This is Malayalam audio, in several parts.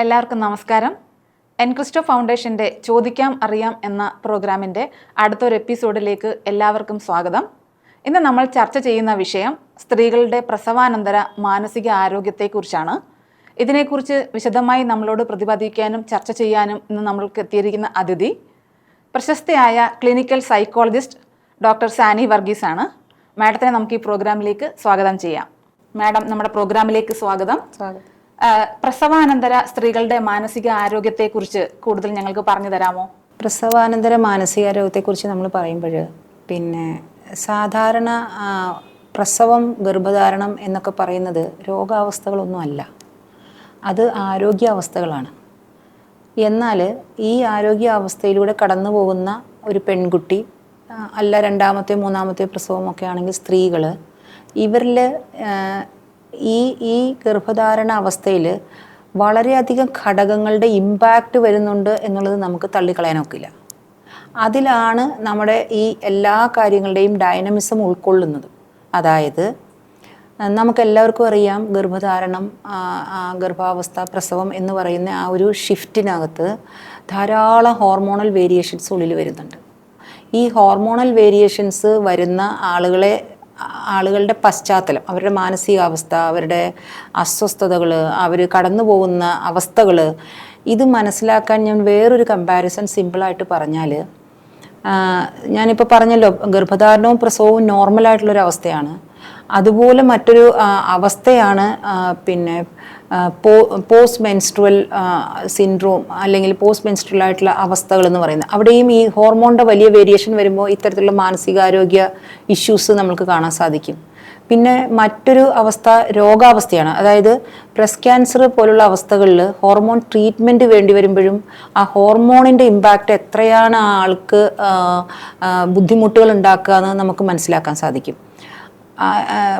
എല്ലാവർക്കും നമസ്കാരം. എൻ ക്രിസ്റ്റോ ഫൗണ്ടേഷന്റെ ചോദിക്കാം അറിയാം എന്ന പ്രോഗ്രാമിന്റെ അടുത്തൊരു എപ്പിസോഡിലേക്ക് എല്ലാവർക്കും സ്വാഗതം. ഇന്ന് നമ്മൾ ചർച്ച ചെയ്യുന്ന വിഷയം സ്ത്രീകളുടെ പ്രസവാനന്തര മാനസിക ആരോഗ്യത്തെക്കുറിച്ചാണ്. ഇതിനെക്കുറിച്ച് വിശദമായി നമ്മളോട് പ്രതിപാദിക്കാനും ചർച്ച ചെയ്യാനും ഇന്ന് നമ്മൾക്ക് എത്തിയിരിക്കുന്ന അതിഥി പ്രശസ്തയായ clinical psychologist doctor Sani Varghese ആണ് മാഡത്തിനെ നമുക്ക് ഈ പ്രോഗ്രാമിലേക്ക് സ്വാഗതം ചെയ്യാം. മാഡം നമ്മുടെ പ്രോഗ്രാമിലേക്ക് സ്വാഗതം. ആ, പ്രസവാനന്തര സ്ത്രീകളുടെ മാനസിക ആരോഗ്യത്തെ കുറിച്ച് കൂടുതൽ ഞങ്ങൾക്ക് പറഞ്ഞു തരാമോ? പ്രസവാനന്തര മാനസികാരോഗ്യത്തെക്കുറിച്ച് നമ്മൾ പറയുമ്പോൾ പിന്നെ സാധാരണ പ്രസവം ഗർഭധാരണം എന്നൊക്കെ പറയുന്നത് രോഗാവസ്ഥകളൊന്നും അല്ല. അത് ആരോഗ്യാവസ്ഥകളാണ്. എന്നാൽ ഈ ആരോഗ്യാവസ്ഥയിലൂടെ കടന്നു പോകുന്ന ഒരു പെൺകുട്ടി അല്ല രണ്ടാമത്തെ മൂന്നാമത്തെ പ്രസവമൊക്കെ ആണെങ്കിൽ സ്ത്രീകൾ ഇവരിൽ ഈ ഈ ഗർഭധാരണ അവസ്ഥയിൽ വളരെയധികം ഘടകങ്ങളുടെ ഇമ്പാക്റ്റ് വരുന്നുണ്ട് എന്നുള്ളത് നമുക്ക് തള്ളിക്കളയാനൊക്കില്ല. അതിലാണ് നമ്മുടെ ഈ എല്ലാ കാര്യങ്ങളുടെയും ഡൈനമിസം ഉൾക്കൊള്ളുന്നത്. അതായത് നമുക്കെല്ലാവർക്കും അറിയാം ഗർഭധാരണം ഗർഭാവസ്ഥ പ്രസവം എന്ന് പറയുന്ന ആ ഒരു ഷിഫ്റ്റിനകത്ത് ധാരാളം ഹോർമോണൽ വേരിയേഷൻസ് ഉള്ളിൽ വരുന്നുണ്ട്. ഈ ഹോർമോണൽ വേരിയേഷൻസ് വരുന്ന ആളുകളെ ആളുകളുടെ പശ്ചാത്തലം അവരുടെ മാനസികാവസ്ഥ അവരുടെ അസ്വസ്ഥതകൾ അവർ കടന്നു പോകുന്ന അവസ്ഥകൾ ഇത് മനസ്സിലാക്കാൻ ഞാൻ വേറൊരു കമ്പാരിസൺ സിമ്പിളായിട്ട് പറഞ്ഞാൽ ഞാനിപ്പോൾ പറഞ്ഞല്ലോ ഗർഭധാരണവും പ്രസവവും നോർമലായിട്ടുള്ളൊരു അവസ്ഥയാണ് അതുപോലെ മറ്റൊരു അവസ്ഥയാണ് പിന്നെ പോ പോസ്റ്റ് മെൻസ്ട്രുവൽ സിൻഡ്രോം അല്ലെങ്കിൽ പോസ്റ്റ് മെൻസ്ട്രുവൽ ആയിട്ടുള്ള അവസ്ഥകൾ എന്ന് പറയുന്നത്. അവിടെയും ഈ ഹോർമോണിന്റെ വലിയ വേരിയേഷൻ വരുമ്പോൾ ഇത്തരത്തിലുള്ള മാനസികാരോഗ്യ ഇഷ്യൂസ് നമുക്ക് കാണാൻ സാധിക്കും. പിന്നെ മറ്റൊരു അവസ്ഥ രോഗാവസ്ഥയാണ്. അതായത് ബ്രസ്റ്റ് ക്യാൻസർ പോലുള്ള അവസ്ഥകളിൽ ഹോർമോൺ ട്രീറ്റ്മെന്റ് വേണ്ടി വരുമ്പോഴും ആ ഹോർമോണിന്റെ ഇമ്പാക്റ്റ് എത്രയാണ് ആൾക്ക് ബുദ്ധിമുട്ടുകൾ ഉണ്ടാക്കുക എന്ന് നമുക്ക് മനസ്സിലാക്കാൻ സാധിക്കും.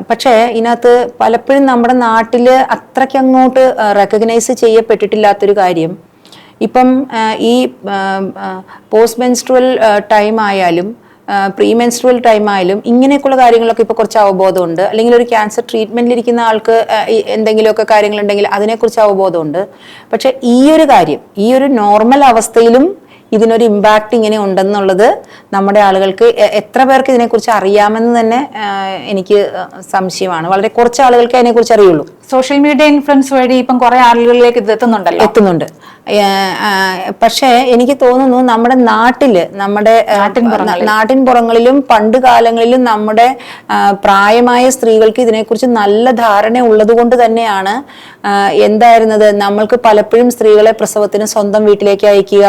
പക്ഷേ ഇതിനകത്ത് പലപ്പോഴും നമ്മുടെ നാട്ടിൽ അത്രയ്ക്ക് അങ്ങോട്ട് റെക്കഗ്നൈസ് ചെയ്യപ്പെട്ടിട്ടില്ലാത്തൊരു കാര്യം. ഇപ്പം ഈ പോസ്റ്റ് മെൻസ്ട്രുവൽ ടൈം ആയാലും പ്രീ മെൻസ്ട്രുവൽ ടൈം ആയാലും ഇങ്ങനെയൊക്കെയുള്ള കാര്യങ്ങളൊക്കെ ഇപ്പോൾ കുറച്ച് അവബോധമുണ്ട്. അല്ലെങ്കിൽ ഒരു ക്യാൻസർ ട്രീറ്റ്മെന്റിൽ ഇരിക്കുന്ന ആൾക്ക് എന്തെങ്കിലുമൊക്കെ കാര്യങ്ങളുണ്ടെങ്കിൽ അതിനെക്കുറിച്ച് അവബോധമുണ്ട്. പക്ഷേ ഈ ഒരു കാര്യം ഈ ഒരു നോർമൽ അവസ്ഥയിലും ഇതിനൊരു ഇമ്പാക്റ്റ് ഇങ്ങനെ ഉണ്ടെന്നുള്ളത് നമ്മുടെ ആളുകൾക്ക് എത്ര പേർക്ക് ഇതിനെക്കുറിച്ച് അറിയാമെന്ന് തന്നെ എനിക്ക് സംശയമാണ്. വളരെ കുറച്ച് ആളുകൾക്ക് അതിനെക്കുറിച്ച് അറിയുള്ളൂ. സോഷ്യൽ മീഡിയ ഇൻഫ്ലുവൻസ് വഴി ഇപ്പം കുറെ ആളുകളിലേക്ക് ഇത് എത്തുന്നുണ്ടല്ലോ? എത്തുന്നുണ്ട്. പക്ഷേ എനിക്ക് തോന്നുന്നു നമ്മുടെ നാട്ടിൽ നമ്മുടെ നാട്ടിൻ പുറങ്ങളിലും പണ്ട് കാലങ്ങളിലും നമ്മുടെ പ്രായമായ സ്ത്രീകൾക്ക് ഇതിനെക്കുറിച്ച് നല്ല ധാരണ ഉള്ളത് കൊണ്ട് തന്നെയാണ് എന്തായിരുന്നത്? നമ്മൾക്ക് പലപ്പോഴും സ്ത്രീകളെ പ്രസവത്തിന് സ്വന്തം വീട്ടിലേക്ക് അയക്കുക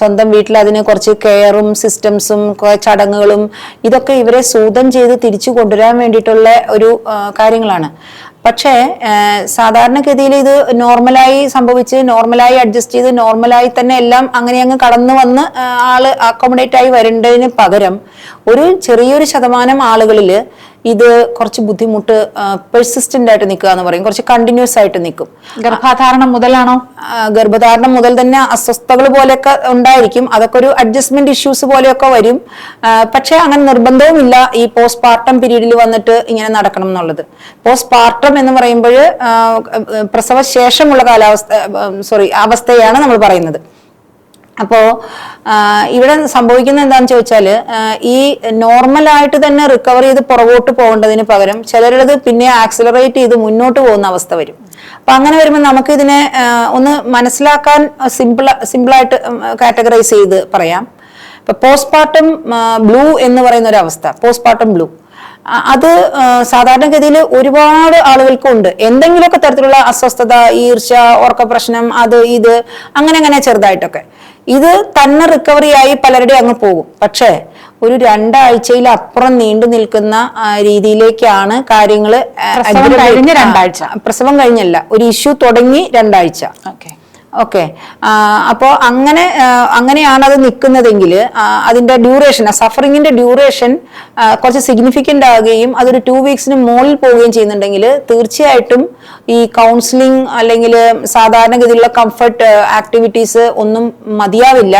സ്വന്തം വീട്ടിൽ അതിനെ കുറച്ച് കെയറും സിസ്റ്റംസും ചടങ്ങുകളും ഇതൊക്കെ ഇവരെ സൂതം ചെയ്ത് തിരിച്ചു കൊണ്ടുവരാൻ വേണ്ടിയിട്ടുള്ള ഒരു കാര്യങ്ങളാണ്. പക്ഷേ സാധാരണഗതിയിൽ ഇത് നോർമലായി സംഭവിച്ച് നോർമലായി അഡ്ജസ്റ്റ് ചെയ്ത് നോർമലായി തന്നെ എല്ലാം അങ്ങനെ അങ്ങ് കടന്നു വന്ന് ആൾ അക്കോമഡേറ്റ് ആയി വരേണ്ടതിന് പകരം ഒരു ചെറിയൊരു ശതമാനം ആളുകളിൽ ഇത് കുറച്ച് ബുദ്ധിമുട്ട് പെർസിസ്റ്റന്റ് ആയിട്ട് നിൽക്കുക എന്ന് പറയും. കുറച്ച് കണ്ടിന്യൂസ് ആയിട്ട് നിൽക്കും. ഗർഭധാരണം മുതലാണോ? ഗർഭധാരണം മുതൽ തന്നെ അസ്വസ്ഥതകൾ പോലെയൊക്കെ ഉണ്ടായിരിക്കും. അതൊക്കെ ഒരു അഡ്ജസ്റ്റ്മെന്റ് ഇഷ്യൂസ് പോലെയൊക്കെ വരും. പക്ഷെ അങ്ങനെ നിർബന്ധവുമില്ല ഈ പോസ്റ്റ് പാർട്ടം പീരീഡിൽ വന്നിട്ട് ഇങ്ങനെ നടക്കണം എന്നുള്ളത്. പോസ്റ്റ് പാർട്ടം എന്ന് പറയുമ്പോൾ പ്രസവശേഷമുള്ള കാലാവസ്ഥ സോറി അവസ്ഥയാണ് നമ്മൾ പറയുന്നത്. അപ്പോൾ ഇവിടെ സംഭവിക്കുന്നത് എന്താണെന്ന് ചോദിച്ചാൽ ഈ നോർമൽ ആയിട്ട് തന്നെ റിക്കവർ ചെയ്ത് പുറകോട്ട് പോകേണ്ടതിന് പകരം ചിലരുടേത് പിന്നെ ആക്സിലറേറ്റ് ചെയ്ത് മുന്നോട്ട് പോകുന്ന അവസ്ഥ വരും. അപ്പൊ അങ്ങനെ വരുമ്പോൾ നമുക്ക് ഇതിനെ ഒന്ന് മനസ്സിലാക്കാൻ സിമ്പിൾ സിമ്പിളായിട്ട് കാറ്റഗറൈസ് ചെയ്ത് പറയാം. ഇപ്പൊ പോസ്റ്റ്മോർട്ടം ബ്ലൂ എന്ന് പറയുന്ന ഒരു അവസ്ഥ. പോസ്റ്റ്മോർട്ടം ബ്ലൂ അത് സാധാരണഗതിയിൽ ഒരുപാട് ആളുകൾക്കുണ്ട്. എന്തെങ്കിലുമൊക്കെ തരത്തിലുള്ള അസ്വസ്ഥത ഈർച്ച ഉറക്ക പ്രശ്നം അത് ഇത് അങ്ങനെ അങ്ങനെ ചെറുതായിട്ടൊക്കെ. ഇത് തന്നെ റിക്കവറി ആയി പലരുടെയും അങ്ങ് പോകും. പക്ഷേ ഒരു രണ്ടാഴ്ചയിൽ അപ്പുറം നീണ്ടു നിൽക്കുന്ന രീതിയിലേക്കാണ് കാര്യങ്ങൾ കഴിഞ്ഞ് രണ്ടാഴ്ച. പ്രസവം കഴിഞ്ഞല്ല. ഒരു ഇഷ്യൂ തുടങ്ങി രണ്ടാഴ്ച. ഓക്കെ. ഓക്കെ. അപ്പോൾ അങ്ങനെ അങ്ങനെയാണ് അത് നിൽക്കുന്നതെങ്കിൽ അതിന്റെ ഡ്യൂറേഷൻ ആ സഫറിങ്ങിന്റെ ഡ്യൂറേഷൻ കുറച്ച് സിഗ്നിഫിക്കന്റ് ആവുകയും അതൊരു ടു വീക്സിന് മുകളിൽ പോവുകയും ചെയ്യുന്നുണ്ടെങ്കിൽ തീർച്ചയായിട്ടും ഈ കൗൺസിലിംഗ് അല്ലെങ്കിൽ സാധാരണഗതിയിലുള്ള കംഫർട്ട് ആക്ടിവിറ്റീസ് ഒന്നും മതിയാവില്ല.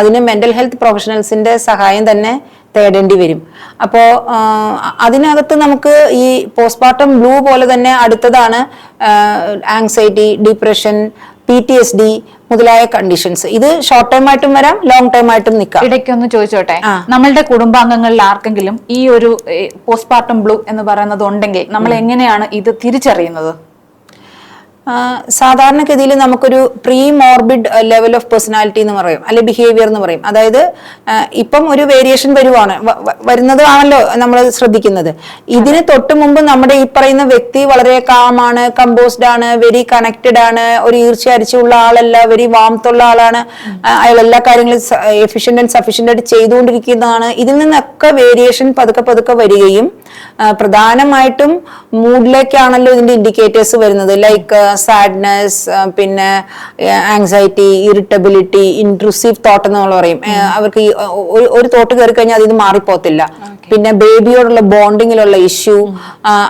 അതിന് മെന്റൽ ഹെൽത്ത് പ്രൊഫഷണൽസിന്റെ സഹായം തന്നെ തേടേണ്ടി വരും. അപ്പോൾ അതിനകത്ത് നമുക്ക് ഈ പോസ്റ്റ്മോർട്ടം ബ്ലൂ പോലെ തന്നെ അടുത്തതാണ് anxiety depression P T S D മുതലായ കണ്ടീഷൻസ് ഇത് ഷോർട്ട് ടൈം ആയിട്ടും വരാം ലോങ് ടൈം ആയിട്ടും നിൽക്കാം. ഇടയ്ക്കൊന്ന് ചോദിച്ചോട്ടെ. നമ്മളുടെ കുടുംബാംഗങ്ങളിൽ ആർക്കെങ്കിലും ഈ ഒരു പോസ്റ്റ്മോർട്ടം ബ്ലൂ എന്ന് പറയുന്നത് ഉണ്ടെങ്കിൽ നമ്മൾ എങ്ങനെയാണ് ഇത് തിരിച്ചറിയുന്നത്? സാധാരണഗതിയിൽ നമുക്കൊരു pre morbid level of personality എന്ന് പറയും അല്ലെ ബിഹേവിയർ എന്ന് പറയും. അതായത് ഇപ്പം ഒരു വേരിയേഷൻ വരുവാണ്. വരുന്നത് ആണല്ലോ നമ്മൾ ശ്രദ്ധിക്കുന്നത്. ഇതിന് തൊട്ട് മുമ്പ് നമ്മുടെ ഈ പറയുന്ന വ്യക്തി വളരെ കാമാണ് കമ്പോസ്ഡ് ആണ് വെരി കണക്റ്റഡ് ആണ് ഒരു ഈർച്ച അരിച്ചുള്ള ആളല്ല വെരി വാമത്തുള്ള ആളാണ്. അയാൾ എല്ലാ കാര്യങ്ങളും എഫിഷ്യന്റ് ആൻഡ് സഫീഷ്യന്റ് ആയിട്ട് ചെയ്തുകൊണ്ടിരിക്കുന്നതാണ്. ഇതിൽ നിന്നൊക്കെ വേരിയേഷൻ പതുക്കെ പതുക്കെ വരികയും പ്രധാനമായിട്ടും മൂഡിലേക്കാണല്ലോ ഇതിന്റെ ഇൻഡിക്കേറ്റേഴ്സ് വരുന്നത്. ലൈക്ക് സാഡ്നെസ് പിന്നെ ആങ്സൈറ്റി ഇറിറ്റബിലിറ്റി ഇൻട്രൂസീവ് തോട്ട് എന്ന് പറയും. അവർക്ക് ഒരു- തോട്ട് കയറി കഴിഞ്ഞാൽ അതിന് മാറിപ്പോത്തില്ല. പിന്നെ ബേബിയോടുള്ള ബോണ്ടിങ്ങിലുള്ള ഇഷ്യൂ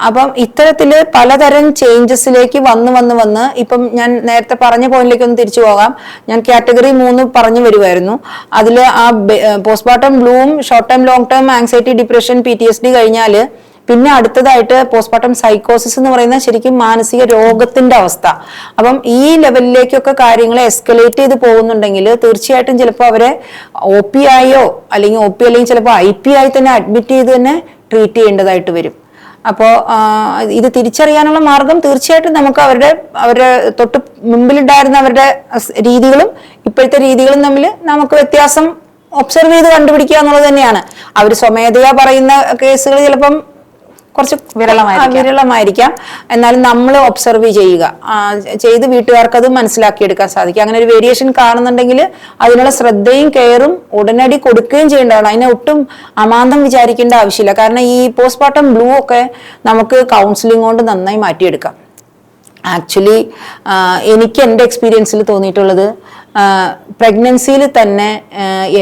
അപ്പം ഇത്തരത്തിൽ പലതരം ചേഞ്ചസിലേക്ക് വന്ന് വന്ന് വന്ന് ഇപ്പം ഞാൻ നേരത്തെ പറഞ്ഞ പോയിന്റിലേക്ക് ഒന്ന് തിരിച്ചു പോകാം. ഞാൻ കാറ്റഗറി മൂന്ന് പറഞ്ഞു വരുമായിരുന്നു അതിൽ ആ postpartum blues short term long term anxiety depression P T S D കഴിഞ്ഞാൽ പിന്നെ അടുത്തതായിട്ട് പോസ്റ്റ്മോർട്ടം സൈക്കോസിസ് എന്ന് പറയുന്ന ശരിക്കും മാനസിക രോഗത്തിന്റെ അവസ്ഥ. അപ്പം ഈ ലെവലിലേക്കൊക്കെ കാര്യങ്ങൾ എസ്കലേറ്റ് ചെയ്ത് പോകുന്നുണ്ടെങ്കിൽ തീർച്ചയായിട്ടും ചിലപ്പോൾ അവരെ ഒ പി ആയോ അല്ലെങ്കിൽ ഒ പി അല്ലെങ്കിൽ ചിലപ്പോൾ ഐ പി ആയി തന്നെ അഡ്മിറ്റ് ചെയ്ത് തന്നെ ട്രീറ്റ് ചെയ്യേണ്ടതായിട്ട് വരും. അപ്പോൾ ഇത് തിരിച്ചറിയാനുള്ള മാർഗം തീർച്ചയായിട്ടും നമുക്ക് അവരുടെ അവരുടെ തൊട്ട് മുമ്പിലുണ്ടായിരുന്ന അവരുടെ രീതികളും ഇപ്പോഴത്തെ രീതികളും തമ്മിൽ നമുക്ക് വ്യത്യാസം ഒബ്സർവ് ചെയ്ത് കണ്ടുപിടിക്കുക എന്നുള്ളത് തന്നെയാണ്. അവർ സ്വമേധയാ പറയുന്ന കേസുകൾ ചിലപ്പം കുറച്ച് വിരളമായിരിക്കാം. എന്നാലും നമ്മൾ ഒബ്സർവ് ചെയ്യുക. ചെയ്ത് വീട്ടുകാർക്ക് അത് മനസ്സിലാക്കിയെടുക്കാൻ സാധിക്കും. അങ്ങനെ ഒരു വേരിയേഷൻ കാണുന്നുണ്ടെങ്കിൽ അതിനുള്ള ശ്രദ്ധയും കെയറും ഉടനടി കൊടുക്കുകയും ചെയ്യേണ്ടതാണ്. അതിനെ ഒട്ടും അമാന്തം വിചാരിക്കേണ്ട ആവശ്യമില്ല. കാരണം ഈ പോസ്റ്റ്മോർട്ടം ബ്ലൂ ഒക്കെ നമുക്ക് കൗൺസിലിംഗ് കൊണ്ട് നന്നായി മാറ്റിയെടുക്കാം. ആക്ച്വലി എനിക്ക് എന്റെ എക്സ്പീരിയൻസിൽ തോന്നിയിട്ടുള്ളത് പ്രഗ്നൻസിയിൽ തന്നെ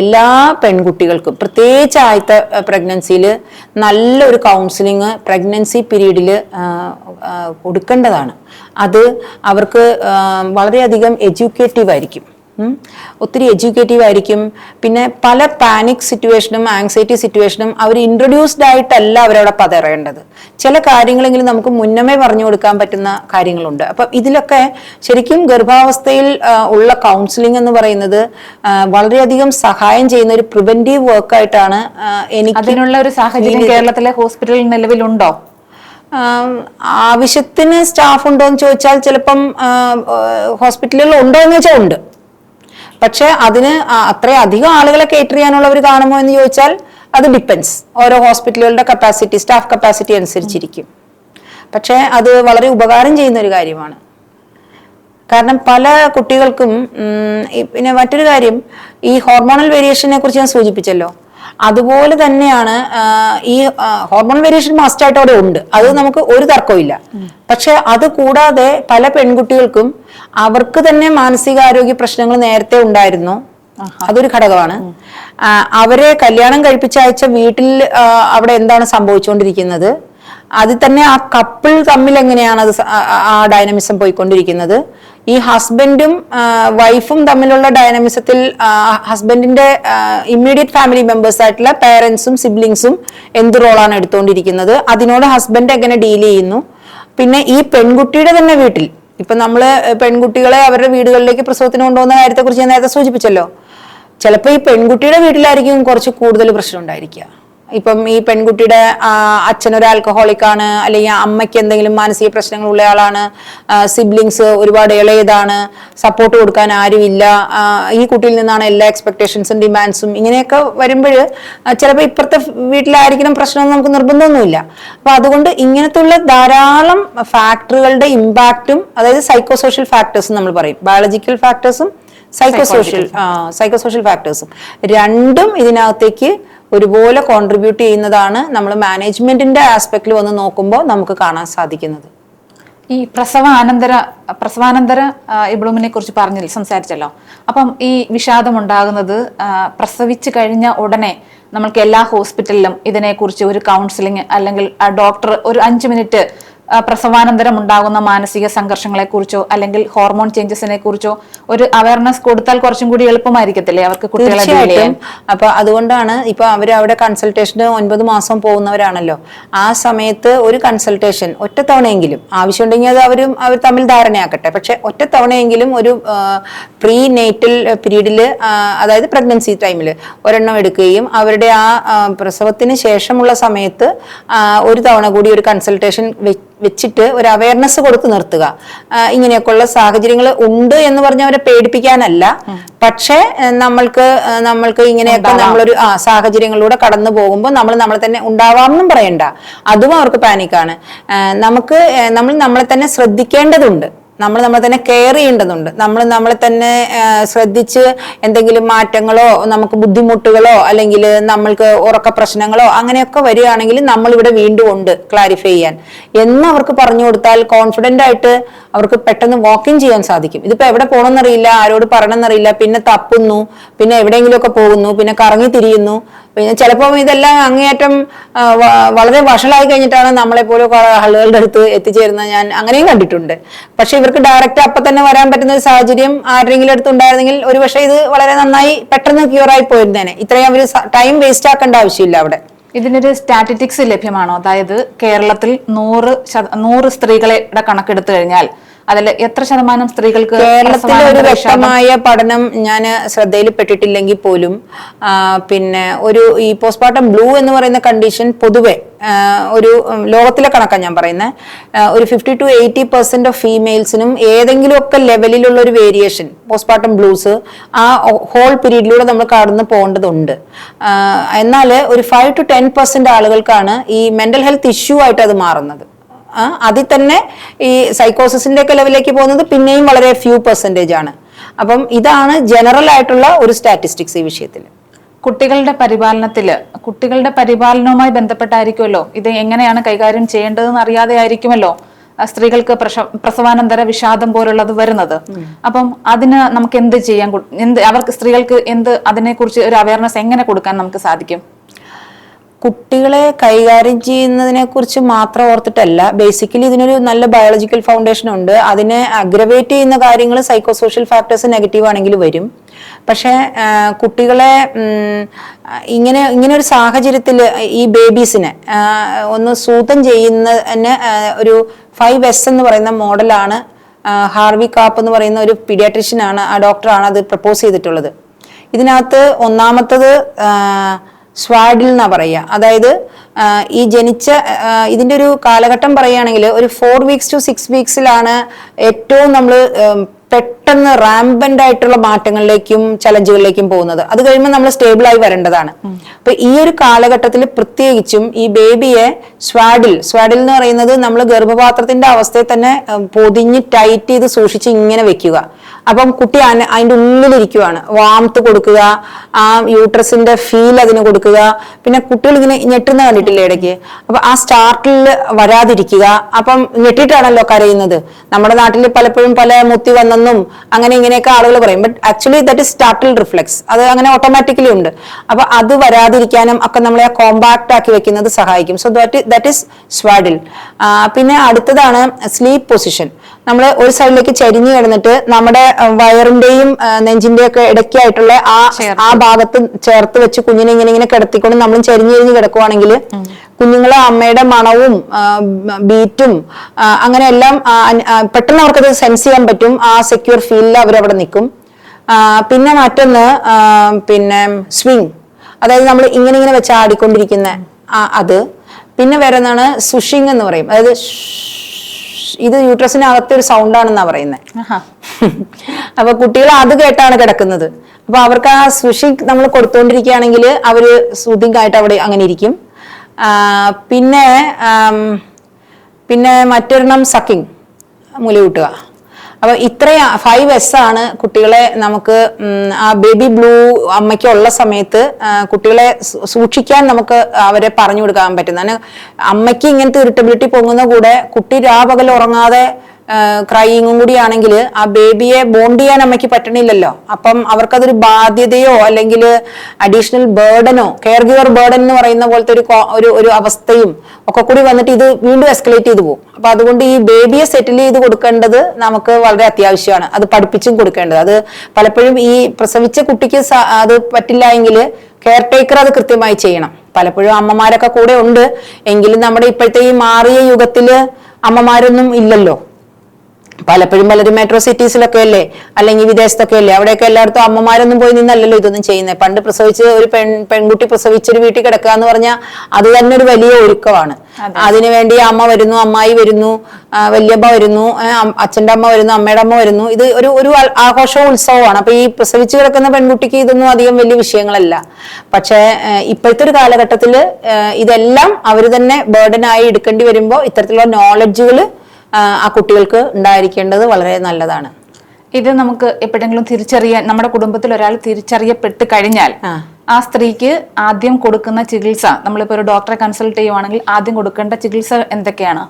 എല്ലാ പെൺകുട്ടികൾക്കും പ്രത്യേകിച്ച് ആദ്യത്തെ പ്രഗ്നൻസിയിൽ നല്ലൊരു കൗൺസിലിംഗ് പ്രഗ്നൻസി പീരീഡിൽ കൊടുക്കേണ്ടതാണ് അത് അവർക്ക് വളരെയധികം എഡ്യൂക്കേറ്റീവ് ആയിരിക്കും. ഒത്തിരി എഡ്യൂക്കേറ്റീവ് ആയിരിക്കും. പിന്നെ പല പാനിക് സിറ്റുവേഷനും ആങ്സൈറ്റി സിറ്റുവേഷനും അവർ ഇൻട്രൊഡ്യൂസ്ഡ് ആയിട്ടല്ല അവരവിടെ പതറേണ്ടത്. ചില കാര്യങ്ങളെങ്കിലും നമുക്ക് മുന്നമേ പറഞ്ഞു കൊടുക്കാൻ പറ്റുന്ന കാര്യങ്ങളുണ്ട്. അപ്പം ഇതിലൊക്കെ ശരിക്കും ഗർഭാവസ്ഥയിൽ ഉള്ള കൗൺസിലിംഗ് എന്ന് പറയുന്നത് വളരെയധികം സഹായം ചെയ്യുന്ന ഒരു പ്രിവെന്റീവ് വർക്കായിട്ടാണ് എനിക്ക് അതിനുള്ള ഒരു സാഹചര്യം കേരളത്തിലെ ഹോസ്പിറ്റലിൽ നിലവിലുണ്ടോ? ആവശ്യത്തിന് സ്റ്റാഫ് ഉണ്ടോ എന്ന് ചോദിച്ചാൽ ചിലപ്പം ഹോസ്പിറ്റലുകൾ ഉണ്ടോ എന്ന് ചോദിച്ചാൽ ഉണ്ട്. പക്ഷെ അതിന് അത്രയും അധികം ആളുകളെ കേറ്റർ ചെയ്യാനുള്ളവർ കാണുമോ എന്ന് ചോദിച്ചാൽ അത് ഡിപ്പെൻസ് ഓരോ ഹോസ്പിറ്റലുകളുടെ കപ്പാസിറ്റി സ്റ്റാഫ് കപ്പാസിറ്റി അനുസരിച്ചിരിക്കും. പക്ഷേ അത് വളരെ ഉപകാരം ചെയ്യുന്ന ഒരു കാര്യമാണ്. കാരണം പല കുട്ടികൾക്കും പിന്നെ മറ്റൊരു കാര്യം ഈ ഹോർമോണൽ വേരിയേഷനെ കുറിച്ച് ഞാൻ സൂചിപ്പിച്ചല്ലോ. അതുപോലെ തന്നെയാണ് ഈ ഹോർമോൺ വേരിയേഷൻ മസ്റ്റ് ആയിട്ട് അവിടെ ഉണ്ട്. അത് നമുക്ക് ഒരു തർക്കവും ഇല്ല. പക്ഷെ അത് കൂടാതെ പല പെൺകുട്ടികൾക്കും അവർക്ക് തന്നെ മാനസികാരോഗ്യ പ്രശ്നങ്ങൾ നേരത്തെ ഉണ്ടായിരുന്നു. അതൊരു ഘടകമാണ്. അവരെ കല്യാണം കഴിപ്പിച്ചയച്ച വീട്ടിൽ അവിടെ എന്താണ് സംഭവിച്ചുകൊണ്ടിരിക്കുന്നത്? അതിൽ തന്നെ ആ കപ്പിൾ തമ്മിൽ എങ്ങനെയാണ് അത് ആ- ഡൈനമിസം പോയിക്കൊണ്ടിരിക്കുന്നത്? ഈ ഹസ്ബൻഡും വൈഫും തമ്മിലുള്ള ഡൈനമിസത്തിൽ ഹസ്ബൻഡിന്റെ ഇമ്മീഡിയറ്റ് ഫാമിലി മെമ്പേഴ്സ് ആയിട്ടുള്ള പേരൻസും സിബ്ലിങ്സും എന്ത് റോളാണ് എടുത്തുകൊണ്ടിരിക്കുന്നത് അതിനോട് ഹസ്ബൻഡ് എങ്ങനെ ഡീൽ ചെയ്യുന്നു? പിന്നെ ഈ പെൺകുട്ടിയുടെ തന്നെ വീട്ടിൽ ഇപ്പൊ നമ്മൾ പെൺകുട്ടികളെ അവരുടെ വീടുകളിലേക്ക് പ്രസവത്തിന് കൊണ്ടുപോകുന്ന കാര്യത്തെ കുറിച്ച് ഞാൻ നേരത്തെ സൂചിപ്പിച്ചല്ലോ. ചിലപ്പോൾ ഈ പെൺകുട്ടിയുടെ വീട്ടിലായിരിക്കും കുറച്ച് കൂടുതൽ പ്രശ്നം ഉണ്ടായിരിക്കുക. ഇപ്പം ഈ പെൺകുട്ടിയുടെ അച്ഛനൊരു ആൽക്കഹോളിക് ആണ് അല്ലെങ്കിൽ അമ്മയ്ക്ക് എന്തെങ്കിലും മാനസിക പ്രശ്നങ്ങൾ ഉള്ള ആളാണ് സിബ്ലിങ്സ് ഒരുപാട് ഇളയതാണ് സപ്പോർട്ട് കൊടുക്കാൻ ആരുമില്ല ഈ കുട്ടിയിൽ നിന്നാണ് എല്ലാ എക്സ്പെക്ടേഷൻസും ഡിമാൻഡ്സും ഇങ്ങനെയൊക്കെ വരുമ്പോൾ ചിലപ്പോൾ ഇപ്പുറത്തെ വീട്ടിലായിരിക്കണം പ്രശ്നമൊന്നും നമുക്ക് നിർബന്ധമൊന്നുമില്ല. അപ്പൊ അതുകൊണ്ട് ഇങ്ങനത്തുള്ള ധാരാളം ഫാക്ടറുകളുടെ ഇമ്പാക്റ്റും അതായത് സൈക്കോ സോഷ്യൽ ഫാക്ടേഴ്സും നമ്മൾ പറയും. ബയോളജിക്കൽ ഫാക്ടേഴ്സും സൈക്കോ സോഷ്യൽ സൈക്കോ സോഷ്യൽ ഫാക്ടേഴ്സും രണ്ടും ഇതിനകത്തേക്ക് ഒരുപോലെ കോൺട്രിബ്യൂട്ട് ചെയ്യുന്നതാണ് നമ്മൾ മാനേജ്മെന്റിന്റെ ആസ്പെക്റ്റിൽ വന്ന് നോക്കുമ്പോൾ നമുക്ക് കാണാൻ സാധിക്കുന്നത്. ഈ പ്രസവാനന്തര പ്രസവാനന്തര ഇബ്ലൂമിനെ കുറിച്ച് പറഞ്ഞില്ല സംസാരിച്ചല്ലോ. അപ്പം ഈ വിഷാദം ഉണ്ടാകുന്നത് പ്രസവിച്ചു കഴിഞ്ഞ ഉടനെ നമ്മൾക്ക് എല്ലാ ഹോസ്പിറ്റലിലും ഇതിനെക്കുറിച്ച് ഒരു കൗൺസിലിംഗ് അല്ലെങ്കിൽ ഡോക്ടർ ഒരു അഞ്ച് മിനിറ്റ് പ്രസവാനന്തരം ഉണ്ടാകുന്ന മാനസിക സംഘർഷങ്ങളെ കുറിച്ചോ അല്ലെങ്കിൽ ഹോർമോൺ ചേഞ്ചസിനെ കുറിച്ചോ ഒരു അവയർനെസ് കൊടുത്താൽ കുറച്ചും കൂടി എളുപ്പമായിരിക്കത്തില്ലേ? അവർക്ക് കുട്ടികളെ അപ്പൊ അതുകൊണ്ടാണ് ഇപ്പൊ അവർ അവിടെ കൺസൾട്ടേഷന് ഒൻപത് മാസം പോകുന്നവരാണല്ലോ. ആ സമയത്ത് ഒരു കൺസൾട്ടേഷൻ ഒറ്റത്തവണയെങ്കിലും ആവശ്യമുണ്ടെങ്കിൽ അത് അവരും അവർ തമ്മിൽ ധാരണയാക്കട്ടെ. പക്ഷെ ഒറ്റത്തവണയെങ്കിലും ഒരു പ്രീ നേറ്റൽ പീരീഡിൽ അതായത് പ്രഗ്നൻസി ടൈമിൽ ഒരെണ്ണം എടുക്കുകയും അവരുടെ ആ ആ, പ്രസവത്തിന് ശേഷമുള്ള സമയത്ത് ഒരു തവണ കൂടി ഒരു കൺസൾട്ടേഷൻ വെച്ചിട്ട് ഒരു അവയർനെസ് കൊടുത്ത് നിർത്തുക. ഇങ്ങനെയൊക്കെയുള്ള സാഹചര്യങ്ങൾ ഉണ്ട് എന്ന് പറഞ്ഞ അവരെ പേടിപ്പിക്കാനല്ല. പക്ഷേ നമ്മൾക്ക് നമ്മൾക്ക് ഇങ്ങനെയൊക്കെ നമ്മളൊരു ആ സാഹചര്യങ്ങളിലൂടെ കടന്നു പോകുമ്പോൾ നമ്മൾ നമ്മളെ തന്നെ ഉണ്ടാവാമെന്നും പറയണ്ട. അതും അവർക്ക് പാനിക്കാണ് നമുക്ക് നമ്മൾ നമ്മളെ തന്നെ ശ്രദ്ധിക്കേണ്ടതുണ്ട്. നമ്മൾ നമ്മളെ തന്നെ കെയർ ചെയ്യേണ്ടതുണ്ട്. നമ്മൾ നമ്മളെ തന്നെ ശ്രദ്ധിച്ച് എന്തെങ്കിലും മാറ്റങ്ങളോ നമുക്ക് ബുദ്ധിമുട്ടുകളോ അല്ലെങ്കിൽ നമ്മൾക്ക് ഉറക്ക പ്രശ്നങ്ങളോ അങ്ങനെയൊക്കെ വരികയാണെങ്കിൽ നമ്മൾ ഇവിടെ വീണ്ടും ഉണ്ട് ക്ലാരിഫൈ ചെയ്യാൻ. എന്ന് അവർക്ക് പറഞ്ഞു കൊടുത്താൽ കോൺഫിഡന്റ് ആയിട്ട് അവർക്ക് പെട്ടെന്ന് വാക്കിംഗ് ചെയ്യാൻ സാധിക്കും. ഇതിപ്പോ എവിടെ പോകണമെന്നറിയില്ല ആരോട് പറയണമെന്നറിയില്ല പിന്നെ തപ്പുന്നു പിന്നെ എവിടെയെങ്കിലുമൊക്കെ പോകുന്നു പിന്നെ കറങ്ങി തിരിയുന്നു. പിന്നെ ചിലപ്പോൾ ഇതെല്ലാം അങ്ങേയറ്റം വളരെ വഷളായി കഴിഞ്ഞിട്ടാണ് നമ്മളെ പോലെ ആളുകളുടെ അടുത്ത് എത്തിച്ചേരുന്നത് ഞാൻ അങ്ങനെയും കണ്ടിട്ടുണ്ട്. പക്ഷെ ഇവർക്ക് ഡയറക്റ്റ് അപ്പൊ തന്നെ വരാൻ പറ്റുന്ന ഒരു സാഹചര്യം ആരുടെങ്കിലും അടുത്ത് ഉണ്ടായിരുന്നെങ്കിൽ ഒരു പക്ഷേ ഇത് വളരെ നന്നായി പെട്ടെന്ന് ക്യൂർ ആയി പോയിരുന്നേനെ. ഇത്രയും അവർ ടൈം വേസ്റ്റ് ആക്കേണ്ട ആവശ്യമില്ല അവിടെ. ഇതിനൊരു സ്റ്റാറ്റിസ്റ്റിക്സ് ലഭ്യമാണോ? അതായത് കേരളത്തിൽ നൂറ് നൂറ് സ്ത്രീകളെ കണക്കെടുത്തു കഴിഞ്ഞാൽ അതിൽ എത്ര ശതമാനം സ്ത്രീകൾക്ക് കേരളത്തിലെ ഒരു വ്യക്തമായ പഠനം ഞാൻ ശ്രദ്ധയിൽപ്പെട്ടിട്ടില്ലെങ്കിൽ പോലും പിന്നെ ഒരു ഈ പോസ്റ്റ്മോർട്ടം ബ്ലൂ എന്ന് പറയുന്ന കണ്ടീഷൻ പൊതുവെ ഒരു ലോകത്തിലെ കണക്കാണ് ഞാൻ പറയുന്നത് ഒരു fifty to eighty percent of ഫീമെയിൽസിനും ഏതെങ്കിലുമൊക്കെ ലെവലിലുള്ള ഒരു വേരിയേഷൻ പോസ്റ്റ്മോർട്ടം ബ്ലൂസ് ആ ഹോൾ പീരീഡിലൂടെ നമ്മൾ കടന്നു പോകേണ്ടതുണ്ട്. എന്നാൽ ഒരു ഫൈവ് ടു ടെൻ പെർസെന്റ് ആളുകൾക്കാണ് ഈ മെന്റൽ ഹെൽത്ത് ഇഷ്യൂ ആയിട്ട് അത് മാറുന്നത്. അതിൽ തന്നെ ഈ സൈക്കോസിന്റെ ഒക്കെ ലെവലിലേക്ക് പോകുന്നത് പിന്നെയും വളരെ ഫ്യൂ പെർസെന്റേജ് ആണ്. അപ്പം ഇതാണ് ജനറൽ ആയിട്ടുള്ള ഒരു സ്റ്റാറ്റിസ്റ്റിക്സ് ഈ വിഷയത്തിൽ. കുട്ടികളുടെ പരിപാലനത്തിൽ കുട്ടികളുടെ പരിപാലനവുമായി ബന്ധപ്പെട്ടായിരിക്കുമല്ലോ? ഇത് എങ്ങനെയാണ് കൈകാര്യം ചെയ്യേണ്ടതെന്ന് അറിയാതെ ആയിരിക്കുമല്ലോ? സ്ത്രീകൾക്ക് പ്രസ- പ്രസവാനന്തര വിഷാദം പോലുള്ളത് വരുന്നത്. അപ്പം അതിന് നമുക്ക് എന്ത് ചെയ്യാൻ എന്ത് അവർക്ക് സ്ത്രീകൾക്ക് എന്ത് അതിനെക്കുറിച്ച് ഒരു അവയർനെസ് എങ്ങനെ കൊടുക്കാൻ നമുക്ക് സാധിക്കും? കുട്ടികളെ കൈകാര്യം ചെയ്യുന്നതിനെ കുറിച്ച് മാത്രം ഓർത്തിട്ടല്ല. ബേസിക്കലി ഇതിനൊരു നല്ല ബയോളജിക്കൽ ഫൗണ്ടേഷൻ ഉണ്ട്. അതിനെ അഗ്രവേറ്റ് ചെയ്യുന്ന കാര്യങ്ങൾ സൈക്കോ സോഷ്യൽ ഫാക്ടേഴ്സ് നെഗറ്റീവ് ആണെങ്കിൽ വരും. പക്ഷേ കുട്ടികളെ ഇങ്ങനെ ഇങ്ങനെ ഒരു സാഹചര്യത്തിൽ ഈ ബേബീസിനെ ഒന്ന് സൂതം ചെയ്യുന്നതിന് ഒരു ഫൈവ് എസ് എന്ന് പറയുന്ന മോഡലാണ് ഹാർവി കാപ്പ് എന്ന് പറയുന്ന ഒരു പീഡിയാട്രിഷ്യനാണ് ആ ഡോക്ടറാണ് അത് പ്രപ്പോസ് ചെയ്തിട്ടുള്ളത്. ഇതിനകത്ത് ഒന്നാമത്തത് സ്വാഡിൽ എന്നാ പറയുക. അതായത് ഈ ജനിച്ച ഇതിന്റെ ഇതിന്റെ ഒരു കാലഘട്ടം പറയുകയാണെങ്കിൽ ഒരു ഫോർ വീക്സ് ടു സിക്സ് വീക്സിലാണ് ഏറ്റവും നമ്മൾ പെട്ടെന്ന് റാമ്പന്റ് ആയിട്ടുള്ള മാറ്റങ്ങളിലേക്കും ചലഞ്ചുകളിലേക്കും പോകുന്നത്. അത് കഴിയുമ്പോൾ നമ്മൾ സ്റ്റേബിൾ ആയി വരേണ്ടതാണ്. അപ്പൊ ഈ ഒരു കാലഘട്ടത്തിൽ പ്രത്യേകിച്ചും ഈ ബേബിയെ സ്വാഡിൽ സ്വാഡിൽ എന്ന് പറയുന്നത് നമ്മൾ ഗർഭപാത്രത്തിന്റെ അവസ്ഥയെ തന്നെ പൊതിഞ്ഞ് ടൈറ്റ് ചെയ്ത് സൂക്ഷിച്ച് ഇങ്ങനെ വെക്കുക. അപ്പം കുട്ടി അതിന്റെ ഉള്ളിലിരിക്കുവാണ്. വാമത്ത് കൊടുക്കുക ആ യൂട്രസിന്റെ ഫീൽ അതിന് കൊടുക്കുക. പിന്നെ കുട്ടികൾ ഇങ്ങനെ ഞെട്ടുന്ന കണ്ടിട്ടില്ലേ ഇടയ്ക്ക്? അപ്പൊ ആ സ്റ്റാർട്ടിൽ വരാതിരിക്കുക. അപ്പം ഞെട്ടിട്ടാണല്ലോ കരയുന്നത്. നമ്മുടെ നാട്ടിൽ പലപ്പോഴും പല മുത്തി വന്നെന്നും അങ്ങനെ ഇങ്ങനെയൊക്കെ ആളുകൾ പറയും. But actually that is startle reflex അത് അങ്ങനെ ഓട്ടോമാറ്റിക്കലി ഉണ്ട്. അപ്പൊ അത് വരാതിരിക്കാനും ഒക്കെ നമ്മളെ കോമ്പാക്ട് ആക്കി വെക്കുന്നത് സഹായിക്കും. So that that is swaddle പിന്നെ അടുത്തതാണ് സ്ലീപ്പ് പൊസിഷൻ നമ്മൾ ഒരു സൈഡിലേക്ക് ചരിഞ്ഞു കിടന്നിട്ട് നമ്മുടെ വയറിന്റെയും നെഞ്ചിന്റെയൊക്കെ നെഞ്ചിന്റെയും ഒക്കെ ഇടയ്ക്കായിട്ടുള്ള ആ ആ ഭാഗത്ത് ചേർത്ത് വെച്ച് കുഞ്ഞിനെ ഇങ്ങനെ ഇങ്ങനെ കിടത്തിക്കൊണ്ട് നമ്മൾ ചരിഞ്ഞു ചരിഞ്ഞ് കിടക്കുവാണെങ്കിൽ കുഞ്ഞുങ്ങളെ അമ്മയുടെ മണവും ബീറ്റും അങ്ങനെ എല്ലാം പെട്ടെന്ന് അവർക്കത് സെൻസ് ചെയ്യാൻ പറ്റും. ആ സെക്യൂർ ഫീലിൽ അവരവിടെ നിൽക്കും. പിന്നെ മറ്റൊന്ന് പിന്നെ സ്വിങ് അതായത് നമ്മൾ ഇങ്ങനെ ഇങ്ങനെ വെച്ച് ആടിക്കൊണ്ടിരിക്കുന്ന അത്. പിന്നെ വരുന്നതാണ് സുഷിങ് എന്ന് പറയും. അതായത് ഇത് യൂട്രസിനകത്തെ ഒരു സൗണ്ടാണെന്നാണ് പറയുന്നത്. അപ്പൊ കുട്ടികൾ അത് കേട്ടാണ് കിടക്കുന്നത്. അപ്പൊ അവർക്ക് ആ സുഷി നമ്മൾ കൊടുത്തുകൊണ്ടിരിക്കുകയാണെങ്കിൽ അവർ സൂതിങ് ആയിട്ട് അവിടെ അങ്ങനെ ഇരിക്കും. പിന്നെ പിന്നെ മറ്റൊരെണ്ണം സക്കിങ് മുലയൂട്ടുക അപ്പൊ ഇത്രയും ഫൈവ് എസ് ആണ് കുട്ടികളെ നമുക്ക് ആ ബേബി ബ്ലൂ അമ്മയ്ക്ക് ഉള്ള സമയത്ത് കുട്ടികളെ സൂക്ഷിക്കാൻ നമുക്ക് അവരെ പറഞ്ഞു കൊടുക്കാൻ പറ്റും അമ്മയ്ക്ക് ഇങ്ങനത്തെ ഇറിറ്റബിലിറ്റി പൊങ്ങുന്ന കൂടെ കുട്ടി രാപകൽ ഉറങ്ങാതെ ക്രൈയിങ്ങും കൂടി ആണെങ്കിൽ ആ ബേബിയെ ബോണ്ട് ചെയ്യാൻ അമ്മയ്ക്ക് പറ്റണില്ലല്ലോ. അപ്പം അവർക്കതൊരു ബാധ്യതയോ അല്ലെങ്കിൽ അഡീഷണൽ ബേർഡനോ കെയർ ഗിവർ ബേർഡൻ എന്ന് പറയുന്ന പോലത്തെ ഒരു ഒരു ഒരു അവസ്ഥയും ഒക്കെ കൂടി വന്നിട്ട് ഇത് വീണ്ടും എസ്കലേറ്റ് ചെയ്തു പോകും. അപ്പൊ അതുകൊണ്ട് ഈ ബേബിയെ സെറ്റിൽ ചെയ്ത് കൊടുക്കേണ്ടത് നമുക്ക് വളരെ അത്യാവശ്യമാണ്. അത് പഠിപ്പിച്ചും കൊടുക്കേണ്ടത്. അത് പലപ്പോഴും ഈ പ്രസവിച്ച കുട്ടിക്ക് അത് പറ്റില്ല എങ്കിൽ കെയർ ടേക്കർ അത് കൃത്യമായി ചെയ്യണം. പലപ്പോഴും അമ്മമാരൊക്കെ കൂടെ ഉണ്ട്. എങ്കിലും നമ്മുടെ ഇപ്പോഴത്തെ ഈ മാറിയ യുഗത്തിൽ അമ്മമാരൊന്നും ഇല്ലല്ലോ. പലപ്പോഴും പലരും മെട്രോ സിറ്റീസിലൊക്കെ അല്ലേ? അല്ലെങ്കിൽ വിദേശത്തൊക്കെ അല്ലേ? അവിടെയൊക്കെ എല്ലായിടത്തും അമ്മമാരൊന്നും പോയി നിന്നല്ലല്ലോ ഇതൊന്നും ചെയ്യുന്നത് പണ്ട് പ്രസവിച്ച് ഒരു പെൺ പെൺകുട്ടി പ്രസവിച്ചൊരു വീട്ടിൽ കിടക്കുക എന്ന് പറഞ്ഞാൽ അത് തന്നെ ഒരു വലിയ ഒരുക്കമാണ്. അതിനുവേണ്ടി അമ്മ വരുന്നു അമ്മായി വരുന്നു വല്യമ്മ വരുന്നു അച്ഛന്റെ അച്ഛന്റെ അമ്മ വരുന്നു അമ്മയുടെ അമ്മ വരുന്നു. ഇത് ഒരു ഒരു ആഘോഷവും ഉത്സവമാണ്. അപ്പൊ ഈ പ്രസവിച്ച് കിടക്കുന്ന പെൺകുട്ടിക്ക് ഇതൊന്നും അധികം വലിയ വിഷയങ്ങളല്ല. പക്ഷേ ഇപ്പോഴത്തെ ഒരു കാലഘട്ടത്തിൽ ഇതെല്ലാം അവർ തന്നെ ബേർഡനായി എടുക്കേണ്ടി വരുമ്പോൾ ഇത്തരത്തിലുള്ള നോളജുകൾ ആ കുട്ടികൾക്ക് ഉണ്ടായിരിക്കേണ്ടത് വളരെ നല്ലതാണ്. ഇത് നമുക്ക് എപ്പോഴെങ്കിലും തിരിച്ചറിയാൻ നമ്മുടെ കുടുംബത്തിൽ ഒരാൾ തിരിച്ചറിയപ്പെട്ട് കഴിഞ്ഞാൽ ആ. സ്ത്രീക്ക് ആദ്യം കൊടുക്കുന്ന ചികിത്സ നമ്മളിപ്പോ ഒരു ഡോക്ടറെ കൺസൾട്ട് ചെയ്യുവാണെങ്കിൽ ആദ്യം കൊടുക്കേണ്ട ചികിത്സ എന്തൊക്കെയാണ്?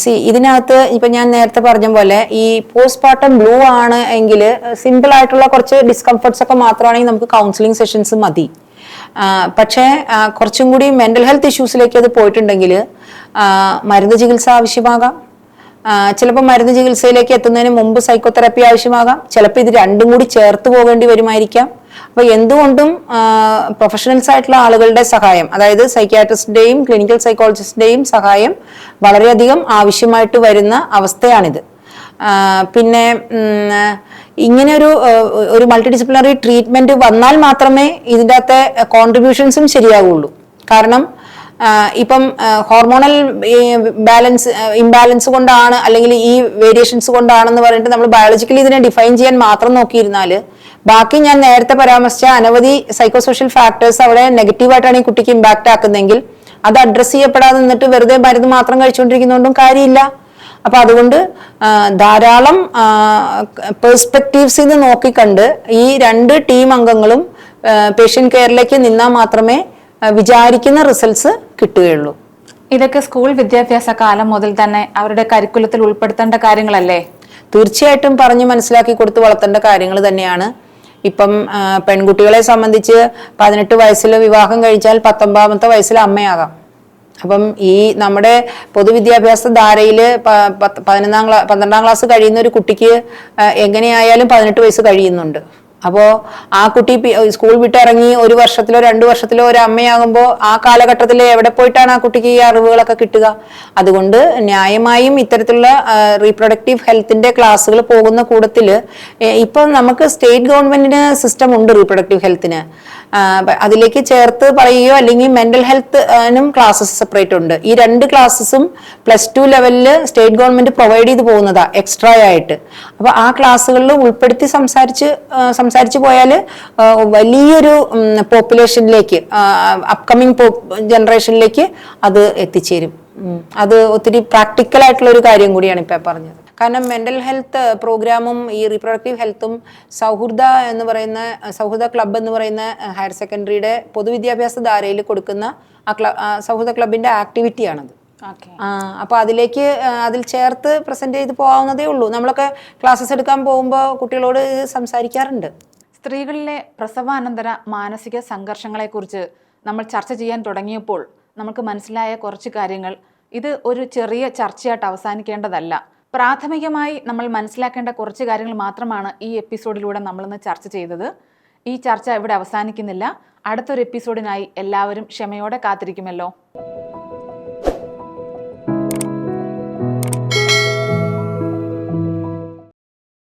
സി ഇതിനകത്ത് ഇപ്പൊ ഞാൻ നേരത്തെ പറഞ്ഞ പോലെ ഈ പോസ്റ്റ്മോർട്ടം ബ്ലൂ ആണ് എങ്കിൽ സിമ്പിൾ ആയിട്ടുള്ള കുറച്ച് ഡിസ്കംഫർട്ട്സ് ഒക്കെ മാത്രമാണെങ്കിൽ നമുക്ക് കൗൺസിലിംഗ് സെഷൻസ് മതി. പക്ഷേ കുറച്ചും കൂടി മെന്റൽ ഹെൽത്ത് ഇഷ്യൂസിലേക്ക് അത് പോയിട്ടുണ്ടെങ്കിൽ മരുന്ന് ചികിത്സ ആവശ്യമാകാം. ചിലപ്പോൾ മരുന്ന് ചികിത്സയിലേക്ക് എത്തുന്നതിന് മുമ്പ് സൈക്കോതെറാപ്പി ആവശ്യമാകാം. ചിലപ്പോൾ ഇത് രണ്ടും കൂടി ചേർത്ത് പോകേണ്ടി വരുമായിരിക്കാം. അപ്പൊ എന്തുകൊണ്ടും പ്രൊഫഷണൽസ് ആയിട്ടുള്ള ആളുകളുടെ സഹായം അതായത് സൈക്യാട്രിസ്റ്റിന്റെയും ക്ലിനിക്കൽ സൈക്കോളജിസ്റ്റിന്റെയും സഹായം വളരെയധികം ആവശ്യമായിട്ട് വരുന്ന അവസ്ഥയാണിത്. പിന്നെ ഇങ്ങനെ ഒരു ഒരു മൾട്ടി ഡിസിപ്ലിനറി ട്രീറ്റ്മെന്റ് വന്നാൽ മാത്രമേ ഇതിന്റെ അകത്തെ കോൺട്രിബ്യൂഷൻസും ശരിയാവുള്ളൂ. കാരണം ഇപ്പം ഹോർമോണൽ ബാലൻസ് ഇംബാലൻസ് കൊണ്ടാണ് അല്ലെങ്കിൽ ഈ വേരിയേഷൻസ് കൊണ്ടാണെന്ന് പറഞ്ഞിട്ട് നമ്മൾ ബയോളജിക്കലി ഇതിനെ ഡിഫൈൻ ചെയ്യാൻ മാത്രം നോക്കിയിരുന്നാൽ ബാക്കി ഞാൻ നേരത്തെ പരാമർശിച്ച അനവധി സൈക്കോ സോഷ്യൽ ഫാക്ടേഴ്സ് അവിടെ നെഗറ്റീവായിട്ടാണ് ഈ കുട്ടിക്ക് ഇമ്പാക്ട് ആക്കുന്നതെങ്കിൽ അത് അഡ്രസ്സ് ചെയ്യപ്പെടാതെ നിന്നിട്ട് വെറുതെ മരുന്ന് മാത്രം കഴിച്ചുകൊണ്ടിരിക്കുന്നതുകൊണ്ടും കാര്യമില്ല. അപ്പൊ അതുകൊണ്ട് ധാരാളം പേഴ്സ്പെക്റ്റീവ്സ് ഇത് നോക്കിക്കണ്ട് ഈ രണ്ട് ടീം അംഗങ്ങളും പേഷ്യന്റ് കെയറിലേക്ക് നിന്നാൽ മാത്രമേ വിചാരിക്കുന്ന റിസൾട്ട്സ് കിട്ടുകയുള്ളൂ. ഇതൊക്കെ സ്കൂൾ വിദ്യാഭ്യാസ കാലം മുതൽ തന്നെ അവരുടെ കരിക്കുലത്തിൽ ഉൾപ്പെടുത്തേണ്ട കാര്യങ്ങളല്ലേ? തീർച്ചയായിട്ടും പറഞ്ഞു മനസ്സിലാക്കി കൊടുത്ത് വളർത്തേണ്ട കാര്യങ്ങൾ തന്നെയാണ്. ഇപ്പം പെൺകുട്ടികളെ സംബന്ധിച്ച് പതിനെട്ട് വയസ്സിൽ വിവാഹം കഴിച്ചാൽ പത്തൊമ്പതാമത്തെ വയസ്സിൽ അമ്മയാകാം. അപ്പം ഈ നമ്മുടെ പൊതുവിദ്യാഭ്യാസ ധാരയിൽ പതിനൊന്നാം ക്ലാ പന്ത്രണ്ടാം ക്ലാസ് കഴിയുന്ന ഒരു കുട്ടിക്ക് എങ്ങനെയായാലും പതിനെട്ട് വയസ്സ് കഴിയുന്നുണ്ട്. അപ്പോൾ ആ കുട്ടി സ്കൂൾ വിട്ടിറങ്ങി ഒരു വർഷത്തിലോ രണ്ട് വർഷത്തിലോ ഒരു അമ്മയാകുമ്പോൾ ആ കാലഘട്ടത്തിൽ എവിടെ പോയിട്ടാണ് ആ കുട്ടിക്ക് ഈ അറിവുകളൊക്കെ കിട്ടുക? അതുകൊണ്ട് ന്യായമായും ഇത്തരത്തിലുള്ള റീപ്രൊഡക്റ്റീവ് ഹെൽത്തിന്റെ ക്ലാസ്സുകൾ പോകുന്ന കൂടത്തിൽ ഇപ്പം നമുക്ക് സ്റ്റേറ്റ് ഗവൺമെന്റിന് സിസ്റ്റം ഉണ്ട് റീപ്രൊഡക്റ്റീവ് ഹെൽത്തിന് അതിലേക്ക് ചേർത്ത് പറയുകയോ അല്ലെങ്കിൽ മെന്റൽ ഹെൽത്തിനും ക്ലാസ്സസ് സെപ്പറേറ്റ് ഉണ്ട്. ഈ രണ്ട് ക്ലാസ്സസും പ്ലസ് ടു ലെവലിൽ സ്റ്റേറ്റ് ഗവൺമെന്റ് പ്രൊവൈഡ് ചെയ്ത് പോകുന്നതാ എക്സ്ട്രാ ആയിട്ട്. അപ്പൊ ആ ക്ലാസ്സുകളിൽ ഉൾപ്പെടുത്തി സംസാരിച്ച് സംസാരിച്ച് പോയാൽ വലിയൊരു പോപ്പുലേഷനിലേക്ക് അപ്കമിങ് ജനറേഷനിലേക്ക് അത് എത്തിച്ചേരും. അത് ഒത്തിരി പ്രാക്ടിക്കൽ ആയിട്ടുള്ള ഒരു കാര്യം കൂടിയാണ് ഇപ്പൊ പറഞ്ഞത്. കാരണം മെന്റൽ ഹെൽത്ത് പ്രോഗ്രാമും ഈ റീപ്രൊഡക്റ്റീവ് ഹെൽത്തും സൗഹൃദ എന്ന് പറയുന്ന സൗഹൃദ ക്ലബ്ബ് എന്ന് പറയുന്ന ഹയർ സെക്കൻഡറിയുടെ പൊതുവിദ്യാഭ്യാസ ധാരയിൽ കൊടുക്കുന്ന ആ ക്ലബ് സൗഹൃദ ക്ലബിന്റെ ആക്ടിവിറ്റിയാണത് ഓക്കെ. ആ, അപ്പൊ അതിലേക്ക് അതിൽ ചേർത്ത് പ്രസന്റ് ചെയ്ത് പോകാവുന്നതേ ഉള്ളൂ. നമ്മളൊക്കെ ക്ലാസ്സസ് എടുക്കാൻ പോകുമ്പോൾ കുട്ടികളോട് സംസാരിക്കാറുണ്ട്. സ്ത്രീകളിലെ പ്രസവാനന്തര മാനസിക സംഘർഷങ്ങളെക്കുറിച്ച് നമ്മൾ ചർച്ച ചെയ്യാൻ തുടങ്ങിയപ്പോൾ നമുക്ക് മനസ്സിലായ കുറച്ച് കാര്യങ്ങൾ. ഇത് ഒരു ചെറിയ ചർച്ചയായിട്ട് അവസാനിക്കേണ്ടതല്ല. പ്രാഥമികമായി നമ്മൾ മനസ്സിലാക്കേണ്ട കുറച്ച് കാര്യങ്ങൾ മാത്രമാണ് ഈ എപ്പിസോഡിലൂടെ നമ്മളിന്ന് ചർച്ച ചെയ്തത്. ഈ ചർച്ച ഇവിടെ അവസാനിക്കുന്നില്ല. അടുത്തൊരു എപ്പിസോഡിനായി എല്ലാവരും ക്ഷമയോടെ കാത്തിരിക്കുമല്ലോ.